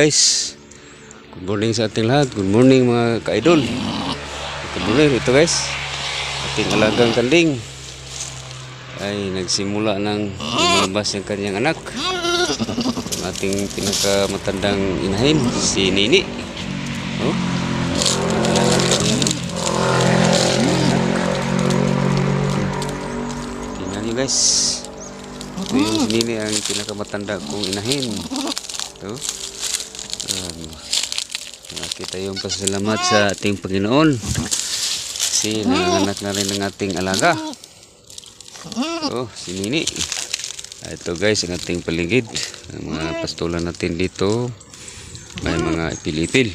Guys, good morning sa ating lahat. Good morning mga ka-idol. Good morning ito guys. Ating alagang kanding ay nagsimula ng lumalabas yung kanyang anak. Ang ating pinakamatandang inahin, si Nini. Oh. Tingnan nyo guys. Ito yung Nini ang pinakamatanda kong inahin. Ito. Um, nakita yung pasalamat sa ating Panginoon. Kasi nanganak na rin ng ating alaga. Oh, si Nini. Ah, Ito guys, ang ating paligid. Ang mga pastulan natin dito. May mga ipilipil.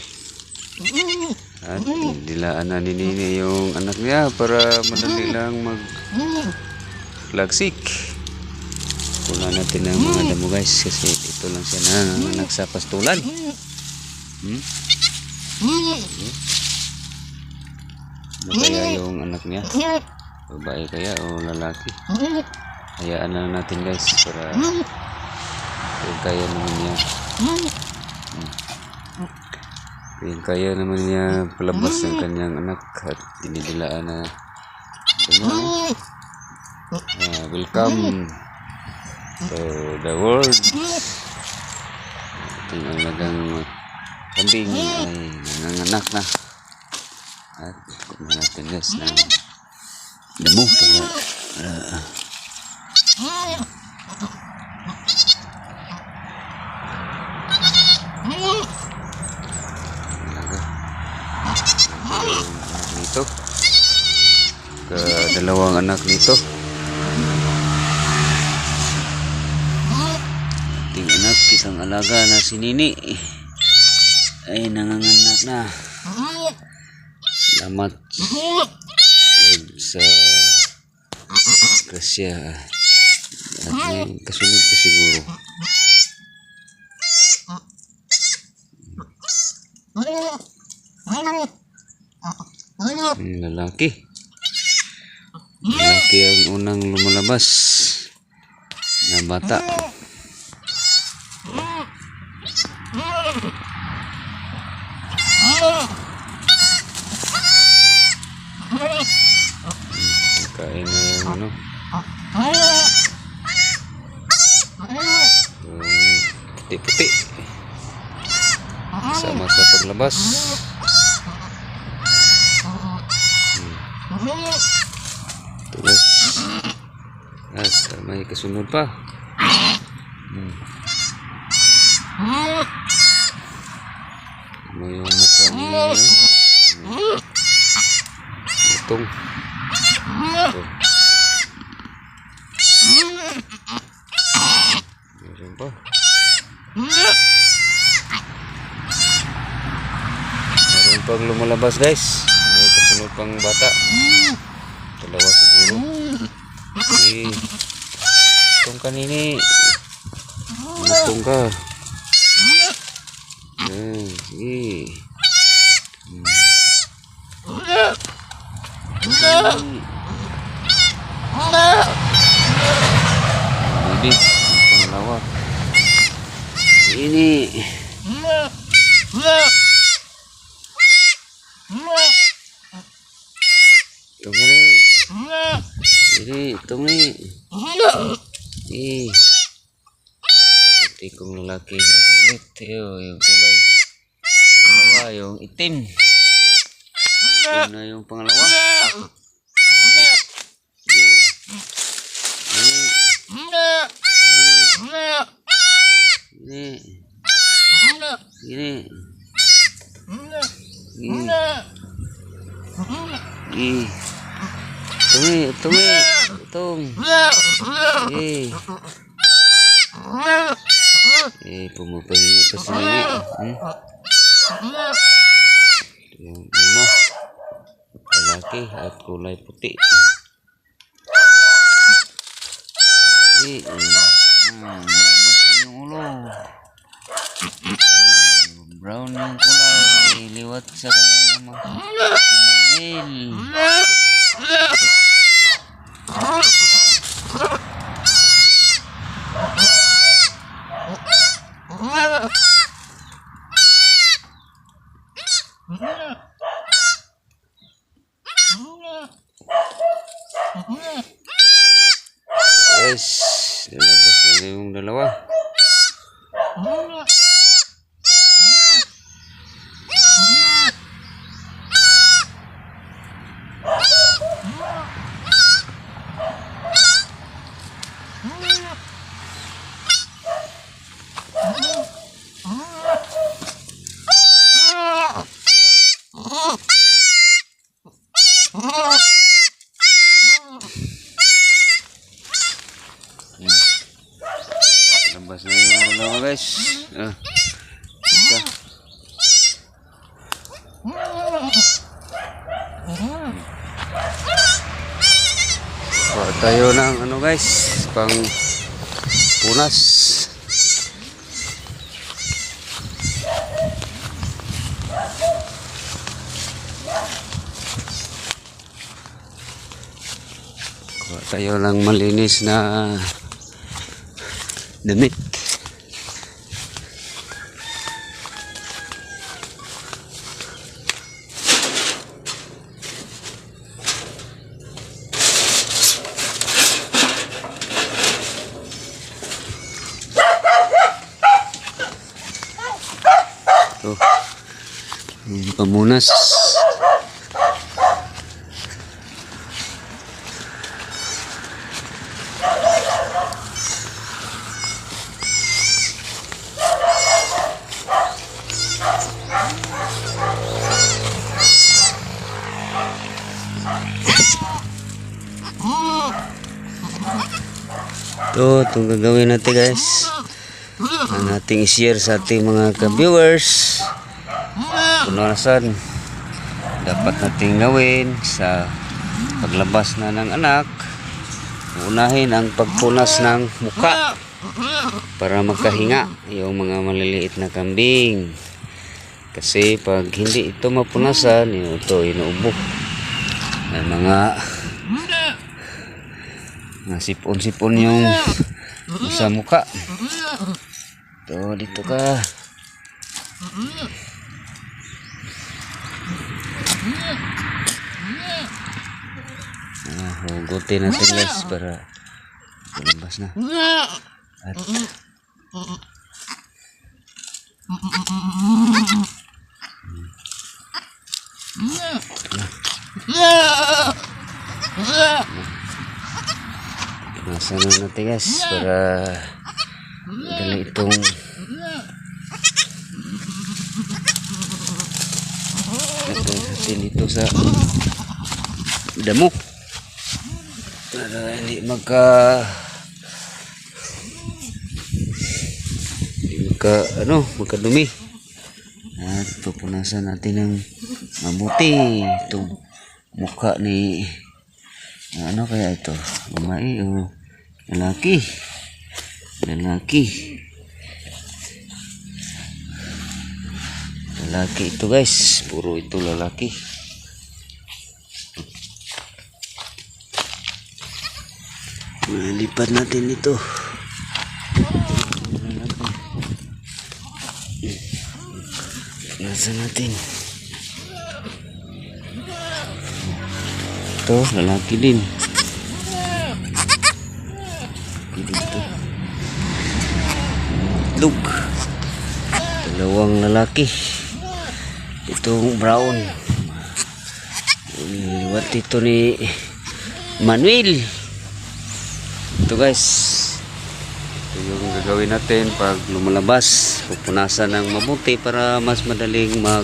At dilaan na ni Nini yung anak niya para madali lang mag flagsik. Kulang natin ng mga damo guys kasi ito lang siya nanganak sa pastulan. Hmm? Ano kaya yung anak niya? Babae kaya o lalaki? Hayaan na natin guys para kung kaya naman niya. Hmm. Kung kaya naman niya palabas ng kanyang anak at dinidilaan na ano, ah, welcome to the world. Ating alagang kambing ay nanganganak na. At guys ng damo para para alaga. Yung anak nito. Kadalawang anak nito. Ating anak, kitang alaga na si Nini. Ay nanganganak na. Salamat Lord sa grasya at may kasunod pa siguro. Ang lalaki. Lalaki ang unang lumalabas na bata. Kain na yung ano. Puti-puti. Sama sa paglabas. Ito guys. At ah, may kasunod pa. Ito. Meron pa. Meron pang lumalabas guys. May kasunod pang bata. Dalawa siguro. Eh. Itong kanini. Itong ka. Sige. Hindi. Ang pangalawa. Ini. Ito nga rin. Ini, ito nga eh. Eh. Puti kong lalaki. Ulit. Yo, yung kulay. Pangalawa, yung itim. Itim na yung pangalawa. Eh. Eh. Ini. Ini. Ini. Eh. Tungi, tungi, tung. Eh. Eh, pumupahinga pa si Nini. Hmm? Ito yung una. laki-laki at kulay puti ini hmm, ulo brown yang kulai lewat sa kanyang ama si Yeah. Yes, nilabas na yung dalawa. Isa. Kuha tayo ng ano guys, pang punas. Kuha tayo ng malinis na damit. Yung pamunas. Ito, itong gagawin natin guys. Ang ating i-share sa ating mga ka-viewers. Punasan. Dapat nating gawin sa paglabas na ng anak. Unahin ang pagpunas ng muka para magkahinga yung mga maliliit na kambing. Kasi pag hindi ito mapunasan, yun, ito inuubo. May mga mga sipon-sipon yung sa muka. Ito, dito ka. Ah, hugutin natin guys para lumabas na. At nasa na natin guys para dali itong lagay natin dito sa damo para hindi magka hindi magka ano magkadumi. At pupunasan natin ng mabuti itong mukha ni ano kaya ito? Babae o lalaki? Lalaki. Lalaki ito guys. Puro ito lalaki Lipat natin ito. Nasa natin. Ito, lalaki din. Dito. Look. Dalawang lalaki. Itong brown. Liwat ito ni Manuel. Ito guys. Ito yung gagawin natin pag lumalabas. Pupunasan ng mabuti para mas madaling mag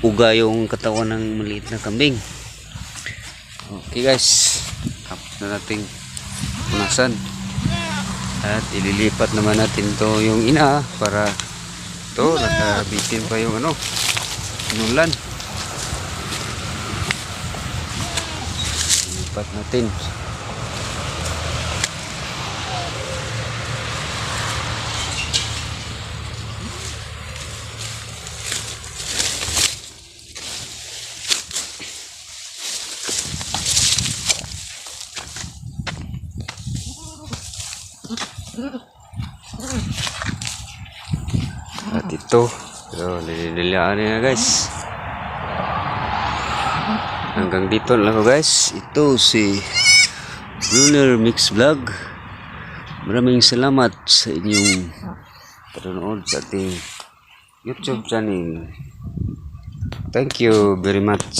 uga yung katawan ng maliit na kambing. Okay guys. Tapos na nating punasan. At ililipat naman natin to yung ina para to nakabitin pa yung ano nulan. Lipat natin. At ito, so, nilililaan na guys. Hanggang dito lang ako guys. Ito si Lunar Mix Vlog. Maraming salamat sa inyong panonood sa ating YouTube channel. Thank you very much.